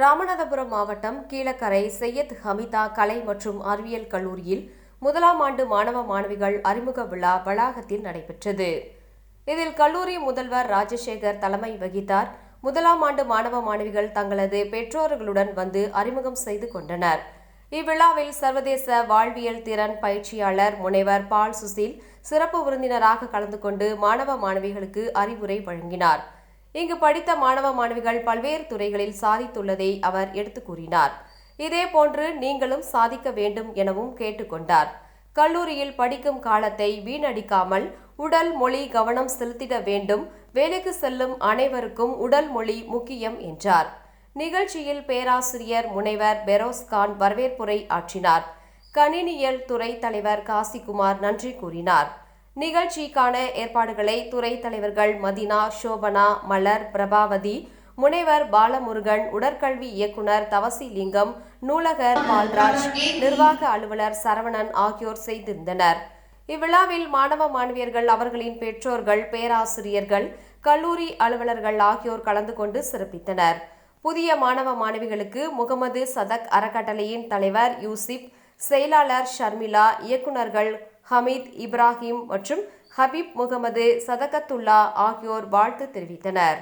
ராமநாதபுரம் மாவட்டம் கீழக்கரை சையத் ஹமிதா கலை மற்றும் அறிவியல் கல்லூரியில் முதலாம் ஆண்டு மாணவ மாணவிகள் அறிமுக விழா வளாகத்தில் நடைபெற்றது. இதில் கல்லூரி முதல்வர் ராஜசேகர் தலைமை வகித்தார். முதலாம் ஆண்டு மாணவ மாணவிகள் தங்களது பெற்றோர்களுடன் வந்து அறிமுகம் செய்து கொண்டனர். இவ்விழாவில் சர்வதேச வாழ்வியல் திறன் பயிற்சியாளர் முனைவர் பால் சுசில் சிறப்பு விருந்தினராக கலந்து கொண்டு மாணவ மாணவிகளுக்கு அறிவுரை வழங்கினார். இங்கு படித்த மாணவ மாணவிகள் பல்வேறு துறைகளில் சாதித்துள்ளதை அவர் எடுத்து கூறினார். இதேபோன்று நீங்களும் சாதிக்க வேண்டும் எனவும் கேட்டுக்கொண்டார். கல்லூரியில் படிக்கும் காலத்தை வீணடிக்காமல் உடல் மொழி கவனம் செலுத்திட வேண்டும். வேலைக்கு செல்லும் அனைவருக்கும் உடல் மொழி முக்கியம் என்றார். நிகழ்ச்சியில் பேராசிரியர் முனைவர் பெரோஸ்கான் வரவேற்புரை ஆற்றினார். கணினியல் துறை தலைவர் காசிகுமார் நன்றி கூறினார். நிகழ்ச்சிக்கான ஏற்பாடுகளை துறை தலைவர்கள் மதினா சோபனா மலர் பிரபாவதி முனைவர் பாலமுருகன் உடற்கல்வி இயக்குனர் தவசிலிங்கம் நூலகர் பால்ராஜ் நிர்வாக அலுவலர் சரவணன் ஆகியோர் செய்திருந்தனர். இவ்விழாவில் மாணவ மாணவியர்கள் அவர்களின் பெற்றோர்கள் பேராசிரியர்கள் கல்லூரி அலுவலர்கள் ஆகியோர் கலந்து கொண்டு சிறப்பித்தனர். புதிய மாணவ மாணவிகளுக்கு முகமது சதக் அறக்கட்டளையின் தலைவர் யூசிப் செயலாளர் ஷர்மிளா இயக்குநர்கள் ஹமீத் இப்ராஹிம் மற்றும் ஹபீப் முகமது சதகத்துல்லா ஆகியோர் வாழ்த்து தெரிவித்தனர்.